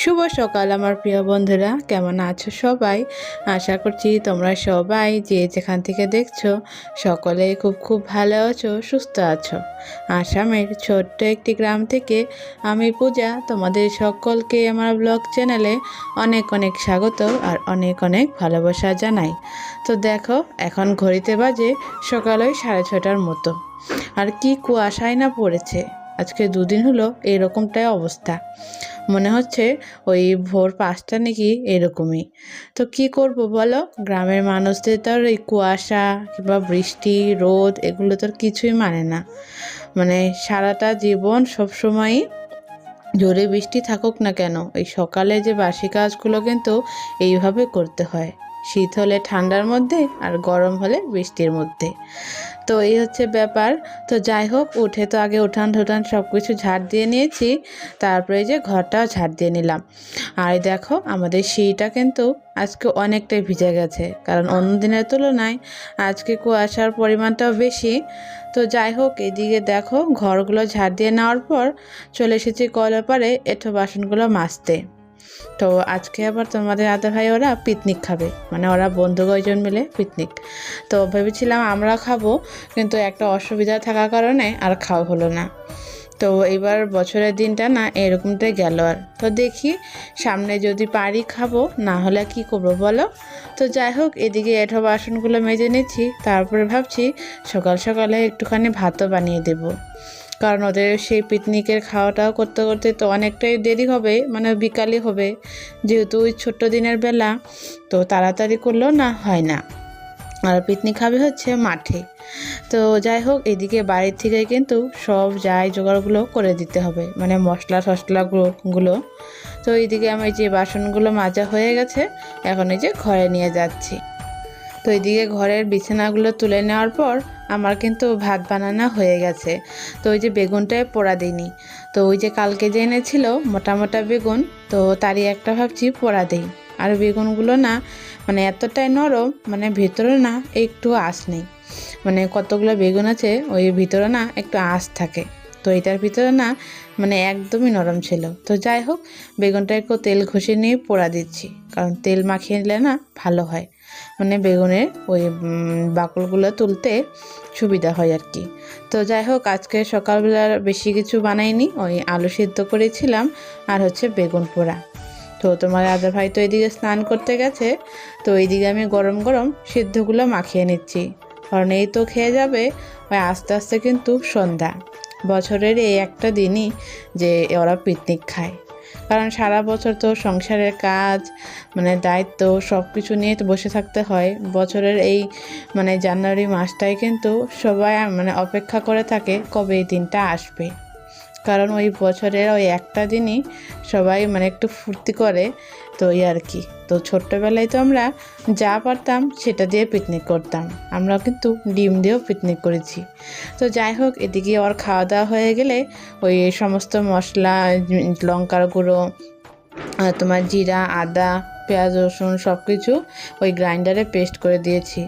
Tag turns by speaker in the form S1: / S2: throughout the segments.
S1: শুভ সকাল আমার প্রিয় বন্ধুরা, কেমন আছো সবাই? আশা করছি তোমরা সবাই যে যেখান থেকে দেখছ সকলে খুব খুব ভালো আছো, সুস্থ আছো। আসামের ছোট্ট একটি গ্রাম থেকে আমি পূজা, তোমাদের সকলকে আমার ব্লগ চ্যানেলে অনেক অনেক স্বাগত আর অনেক অনেক ভালোবাসা জানাই। তো দেখো, এখন ঘড়িতে বাজে সকাল ওই সাড়ে ছটার মতো। আর কি কুয়াশায় না পড়েছে। আজকে দুদিন হলো এরকমটাই অবস্থা। মনে হচ্ছে ওই ভোর পাঁচটা নাকি এরকমই। তো কি করব বলো? গ্রামের মানুষদের তো এই কুয়াশা কিংবা বৃষ্টি, রোদ এগুলো তো কিছুই মানে না। মানে সারাটা জীবন সবসময়ই জোরে বৃষ্টি থাকুক না কেন, এই সকালে যে বাসি কাজগুলো কিন্তু এইভাবে করতে হয়। শীত হলে ঠান্ডার মধ্যে আর গরম হলে বৃষ্টির মধ্যে। তো এই হচ্ছে ব্যাপার। তো যাই হোক, উঠে তো আগে উঠান ঠোঠান সব কিছু ঝাড় দিয়ে নিয়েছি, তারপরে যে ঘরটাও ঝাড় দিয়ে নিলাম। আর দেখো, আমাদের সিঁড়িটা কিন্তু আজকে অনেকটাই ভিজে গেছে, কারণ অন্য দিনের তুলনায় আজকে কুয়াশার পরিমাণটাও বেশি। তো যাই হোক, এদিকে দেখো, ঘরগুলো ঝাড় দিয়ে নেওয়ার পর চলে এসেছি কলের পারে এঁঠো বাসনগুলো মাজতে। তো আজকে আবার তোমাদের আদা ভাই ওরা পিকনিক খাবে। মানে ওরা বন্ধু কয়জন মিলে পিকনিক তো ভেবেছিলাম আমরা খাব, কিন্তু একটা অসুবিধা থাকার কারণে আর খাওয়া হলো না। তো এবার বছরের দিনটা না এরকমটাই গেল আর। তো দেখি সামনে যদি পারি খাব, না হলে কি করব বলো? তো যাই হোক, এদিকে এঠো বাসনগুলো মেজে নিচ্ছি, তারপরে ভাবছি সকাল সকালে একটুখানি ভাতও বানিয়ে দেবো। কারণ ওদের সেই পিকনিকের খাওয়াটাও করতে করতে তো অনেকটাই দেরি হবে মানে বিকালই হবে। যেহেতু ওই ছোট্ট দিনের বেলা, তো তাড়াতাড়ি করলেও না হয় না। আর পিকনিক খাবে হচ্ছে মাঠে। তো যাই হোক, এদিকে বাড়ির থেকে কিন্তু সব যাই জোগাড়গুলো করে দিতে হবে মানে মশলা টশলাগুলো গুলো। তো এইদিকে আমার যে বাসনগুলো মাজা হয়ে গেছে, এখন এই যে ঘরে নিয়ে যাচ্ছি। তো এদিকে ঘরের বিছানাগুলো তুলে নেওয়ার পর আমার কিন্তু ভাত বানানো হয়ে গেছে। তো ওই যে বেগুনটায় পোড়া দিইনি। তো ওই যে কালকে যে এনেছিল মোটা মোটা বেগুন, তো তারই একটা ভাবছি পোড়া দিই। আর বেগুনগুলো না মানে এতটাই নরম মানে ভেতরে না একটু আঁশ নেই। মানে কতগুলো বেগুন আছে, ওই ভিতরে না একটু আঁশ থাকে। তো এটার ভিতরে না মানে একদমই নরম ছিল। তো যাই হোক বেগুনটা একটু তেল ঘষে নিয়ে পোড়া দিচ্ছি। কারণ তেল মাখিয়ে নিলে না ভালো হয়। মানে বেগুনের ওই বাকলগুলো তুলতে সুবিধা হয় আর কি। তো যাই হোক, আজকে সকালবেলা বেশি কিছু বানাইনি, ওই আলু সিদ্ধ করেছিলাম আর হচ্ছে বেগুন পোড়া। তো তোমার রাজা ভাই তো এদিকে স্নান করতে গেছে, তো এইদিকে আমি গরম গরম সিদ্ধগুলো মাখিয়ে নিচ্ছি। কারণ এই তো খেয়ে যাবে, ওই আস্তে আস্তে কিন্তু সন্ধ্যা। বছরের এই একটা দিনই যে ওরা পিকনিক খায়। কারণ সারা বছর তো সংসারের কাজ মানে দায়িত্ব সব কিছু নিয়ে তো বসে থাকতে হয়। বছরের এই মানে জানুয়ারি মাসটাই কিন্তু সবাই মানে অপেক্ষা করে থাকে কবে এই দিনটা আসবে। কারণ ওই বছরের ওই একটা দিনই সবাই মানে একটু ফুর্তি করে, তো এই আর কি। তো ছোট্টবেলায় তো আমরা যা পারতাম সেটা দিয়ে পিকনিক করতাম। আমরা কিন্তু ডিম দিয়েও পিকনিক করেছি। তো যাই হোক, এদিকে ওর খাওয়া দাওয়া হয়ে গেলে ওই সমস্ত মশলা, লঙ্কার গুঁড়ো তোমার জিরা, আদা, পেঁয়াজ, রসুন সব কিছু ওই গ্রাইন্ডারে পেস্ট করে দিয়েছি।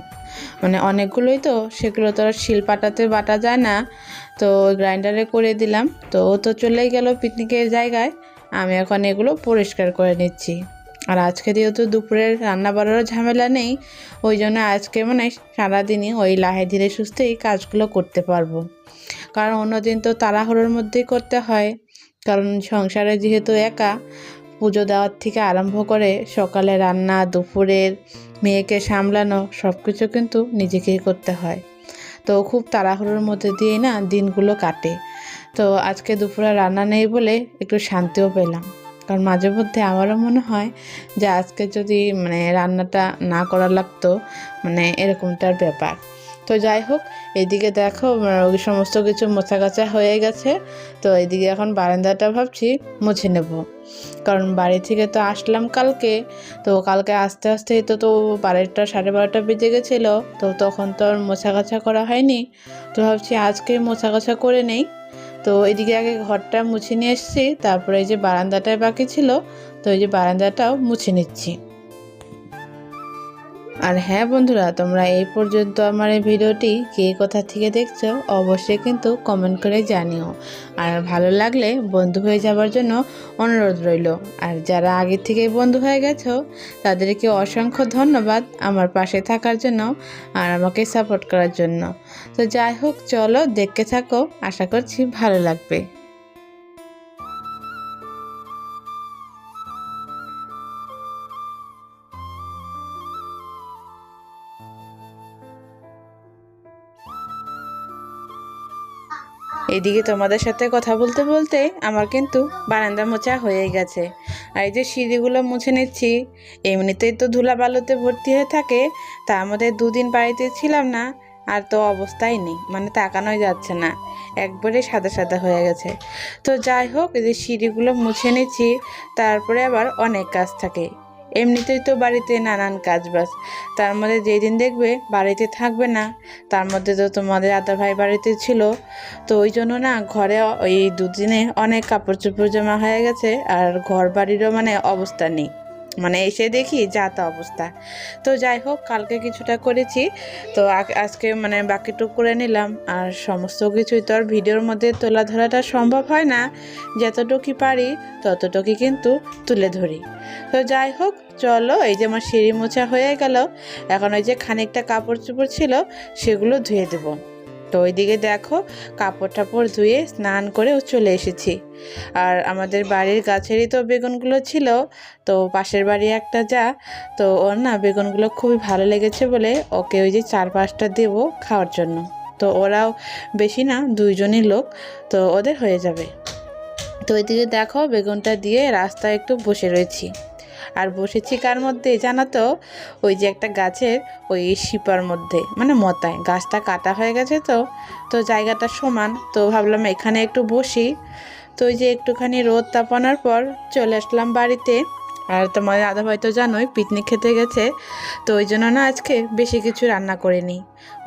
S1: মানে অনেকগুলোই তো, সেগুলো তো আর শিল পাটাতে বাটা যায় না। তো গ্রাইন্ডারে করে দিলাম। তো ও তো চলেই গেল পিকনিকের জায়গায়। আমি এখন এগুলো পরিষ্কার করে নিচ্ছি। আর আজকে যেহেতু দুপুরের রান্না বাড়ারও ঝামেলা নেই, ওই জন্য আজকে মানে সারাদিনই ওই লাহে ধীরে সুস্থেই কাজগুলো করতে পারব। কারণ অন্যদিন তো তাড়াহুড়োর মধ্যেই করতে হয়। কারণ সংসারে যেহেতু একা, পুজো দেওয়ার থেকে আরম্ভ করে সকালে রান্না, দুপুরের মেয়েকে সামলানো সব কিছু কিন্তু নিজেকেই করতে হয়। তো খুব তাড়াহুড়োর মধ্যে দিয়ে না দিনগুলো কাটে। তো আজকে দুপুরে রান্না নেই বলে একটু শান্তিও পেলাম। কারণ মাঝে মধ্যে আমারও মনে হয় যে আজকে যদি মানে রান্নাটা না করা লাগতো মানে এরকমটার ব্যাপার। তো যাই হোক, এদিকে দেখো সমস্ত কিছু মোছা কাচা হয়ে গেছে। তো এদিকে এখন বারান্দাটা ভাবছি মুছে নেব। কারণ বাড়ি থেকে তো আসলাম কালকে, তো কালকে আস্তে আস্তে তো তো বারোটা সাড়ে বারোটা বেজে গেছিল, তো তখন তো আর মোছা কাছা করা হয়নি। তো ভাবছি আজকে মোছা কাছা করে নেই। তো এদিকে আগে ঘরটা মুছে নিয়ে এসেছি, তারপরে এই যে বারান্দাটায় বাকি ছিল, তো এই যে বারান্দাটাও মুছে নিচ্ছি। আর হ্যাঁ বন্ধুরা, তোমরা এই পর্যন্ত আমার এই ভিডিওটি কে কোথা থেকে দেখছ অবশ্যই কিন্তু কমেন্ট করে জানিও। আর ভালো লাগলে বন্ধু হয়ে যাবার জন্য অনুরোধ রইল। আর যারা আগে থেকেই বন্ধু হয়ে গেছো, তাদেরকে অসংখ্য ধন্যবাদ আমার পাশে থাকার জন্য আর আমাকে সাপোর্ট করার জন্য। তো যাই হোক, চলো দেখতে থাকো। আশা করছি ভালো লাগবে। এদিকে তোমাদের সাথে কথা বলতে বলতে আমার কিন্তু বারান্দা মোছা হয়ে গেছে। আর এই যে সিঁড়িগুলো মুছে নিচ্ছি, এমনিতেই তো ধুলা বালুতে ভর্তি হয়ে থাকে, তা আমাদের দুদিন বাড়িতে ছিলাম না, আর তো অবস্থাই নেই মানে তাকানোই যাচ্ছে না। একবারে সাদা সাদা হয়ে গেছে। তো যাই হোক, এই যে সিঁড়িগুলো মুছে নিচ্ছি, তারপরে আবার অনেক কাজ থাকে। এমনিতেই তো বাড়িতে নানান কাজ বাজ তার মধ্যে যেই দিন দেখবে বাড়িতে থাকবে না, তার মধ্যে তো তোমাদের আদা ভাই বাড়িতে ছিল। তো ওই জন্য না ঘরে ওই দুদিনে অনেক কাপড় চোপড় জমা হয়ে গেছে আর ঘর বাড়িরও মানে অবস্থা নেই। মানে এসে দেখি যা তা অবস্থা। তো যাই হোক, কালকে কিছুটা করেছি। তো আজকে মানে বাকিটুক করে নিলাম। আর সমস্ত কিছুই তো আর ভিডিওর মধ্যে তোলা ধরাটা সম্ভব হয় না। যতটুকুই পারি, ততটুকুই কিন্তু তুলে ধরি। তো যাই হোক, চলো, এই যে আমার সিঁড়ি মোছা হয়ে গেল। এখন ওই যে খানিকটা কাপড় চোপড় ছিল, সেগুলো ধুয়ে দেবো। তো ওইদিকে দেখো, কাপড় টাপড় ধুয়ে স্নান করেও চলে এসেছি। আর আমাদের বাড়ির গাছেরই তো বেগুনগুলো ছিল, তো পাশের বাড়ি একটা যা, তো ওর না বেগুনগুলো খুবই ভালো লেগেছে বলে ওকে ওই যে চার পাঁচটা দেবো খাওয়ার জন্য। তো ওরাও বেশি না, দুইজনই লোক, তো ওদের হয়ে যাবে। তো ওইদিকে দেখো, বেগুনটা দিয়ে রাস্তায় একটু বসে রয়েছি। আর বসেছি কার মধ্যে জানো তো ওই যে একটা গাছের ওই শিপার মধ্যে মানে মতায়। গাছটা কাটা হয়ে গেছে তো তো জায়গাটা সমান। তো ভাবলাম এখানে একটু বসি। তো ওই যে একটুখানি রোদ তাপানোর পর চলে আসলাম বাড়িতে। আর তোমার দাদা ভাই তো জানোই পিকনিক খেতে গেছে, তো ওই জন্য না আজকে বেশি কিছু রান্না করিনি।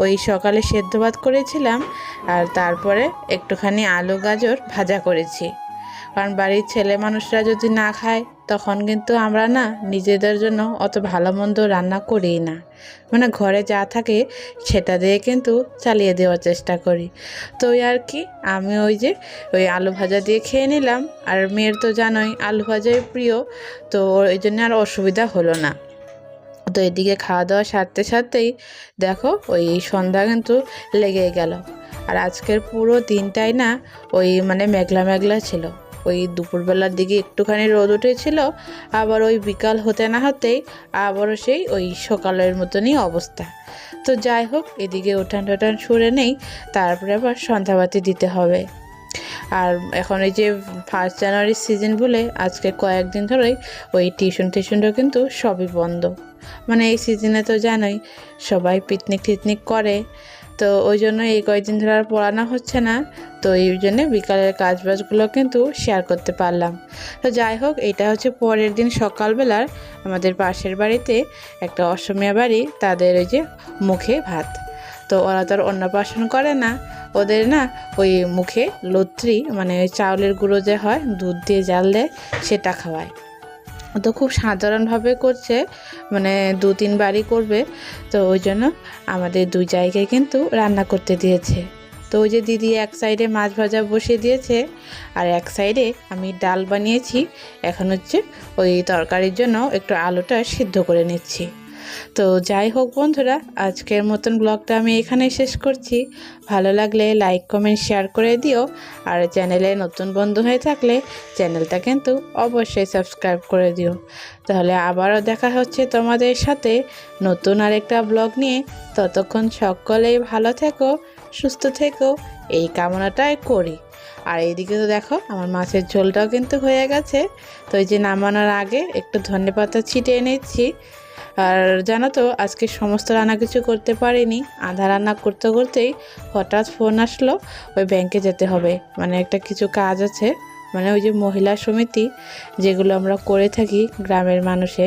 S1: ওই সকালে সেদ্ধ ভাত করেছিলাম আর তারপরে একটুখানি আলু গাজর ভাজা করেছি। কারণ বাড়ির ছেলে মানুষরা যদি না খায়, তখন কিন্তু আমরা না নিজেদের জন্য অত ভালো মন্দ রান্না করিই না। মানে ঘরে যা থাকে সেটা দিয়ে কিন্তু চালিয়ে দেওয়ার চেষ্টা করি। তো ওই আর কি, আমি ওই যে ওই আলু ভাজা দিয়ে খেয়ে নিলাম। আর মেয়ের তো জানোই আলু ভাজাই প্রিয়, তো ওই জন্য আর অসুবিধা হলো না। তো এদিকে খাওয়া দাওয়া সারতে সারতেই দেখো ওই সন্ধ্যা কিন্তু লেগে গেল। আর আজকের পুরো দিনটাই না ওই মানে মেঘলা মেঘলা ছিল। ওই দুপুরবেলার দিকে একটুখানি রোদ উঠেছিল, আবার ওই বিকাল হতে না হতেই আবারও সেই ওই সকালের মতনই অবস্থা। তো যাই হোক, এদিকে উঠান টোটান সরে নেই, তারপরে আবার সন্ধ্যাবাতি দিতে হবে। আর এখন এই যে ফার্স্ট জানুয়ারির সিজন বলে, আজকে কয়েকদিন ধরেই ওই টিউশন টিউশনটা কিন্তু সবই বন্ধ। মানে এই সিজনে তো জানোই, সবাই পিকনিক টিকনিক করে, তো ওই জন্য এই কয়েকদিন ধরে আর পড়ানো হচ্ছে না, তো এই জন্যে বিকালের কাজ বাজগুলো কিন্তু শেয়ার করতে পারলাম। তো যাই হোক এটা হচ্ছে পরের দিন সকালবেলার আমাদের পাশের বাড়িতে একটা অসমীয়া বাড়ি, তাদের ওই যে মুখে ভাত। তো ওরা তো আর অন্নপ্রাশন করে না, ওদের না ওই মুখে লত্রি মানে ওই চাউলের গুঁড়ো যে হয়, দুধ দিয়ে জাল দেয়, সেটা খাওয়ায়। তো খুব সাধারণভাবে করছে মানে দু তিনবারই করবে। তো ওই জন্য আমাদের দুই জায়গায় কিন্তু রান্না করতে দিয়েছে। তো ওই যে দিদি এক সাইডে মাছ ভাজা বসিয়ে দিয়েছে, আর এক সাইডে আমি ডাল বানিয়েছি। এখন হচ্ছে ওই তরকারির জন্য একটু আলুটা সিদ্ধ করে নিচ্ছি। তো যাই হোক বন্ধুরা, আজকের মতন ব্লগটা আমি এখানে শেষ করছি। ভালো লাগলে লাইক, কমেন্ট, শেয়ার করে দিও। আর চ্যানেলে নতুন বন্ধু হয়ে থাকলে চ্যানেলটা কিন্তু অবশ্যই সাবস্ক্রাইব করে দিও। তাহলে আবারও দেখা হচ্ছে তোমাদের সাথে নতুন আরেকটা ব্লগ নিয়ে। ততক্ষণ সকলেই ভালো থেকো, সুস্থ থেকো, এই কামনাটাই করি। আর এইদিকে তো দেখো, আমার মাছের ঝোলটাও কিন্তু হয়ে গেছে। তো এই যে নামানোর আগে একটু ধনে পাতা ছিটিয়ে নিচ্ছি। আর জানো তো, আজকে সমস্ত রান্না কিছু করতে পারিনি। আধা রান্না করতে করতেই হঠাৎ ফোন আসলো, ওই ব্যাংকে যেতে হবে। মানে একটা কিছু কাজ আছে মানে ওই যে মহিলা সমিতি, যেগুলো আমরা করে থাকি গ্রামের মানুষে।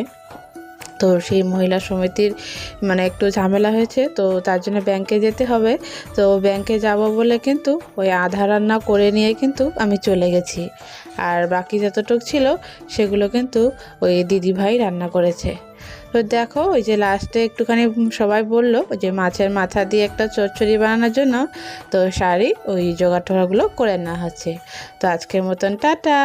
S1: তো সেই মহিলা সমিতির মানে একটু ঝামেলা হয়েছে, তো তার জন্য ব্যাংকে যেতে হবে। তো ব্যাংকে যাব বলে কিন্তু ওই আধা রান্না করে নিয়ে কিন্তু আমি চলে গেছি। আর বাকি যতটুক ছিল, সেগুলো কিন্তু ওই দিদিভাই রান্না করেছে। তো দেখো, ওই যে লাস্টে একটুখানি সবাই বলল যে মাছের মাথা দিয়ে একটা চচ্চড়ি বানানোর জন্য, তো শাড়ি ওই জোগাড় টোগাড়গুলো করে নেওয়া হচ্ছে। তো আজকের মতন, টাটা!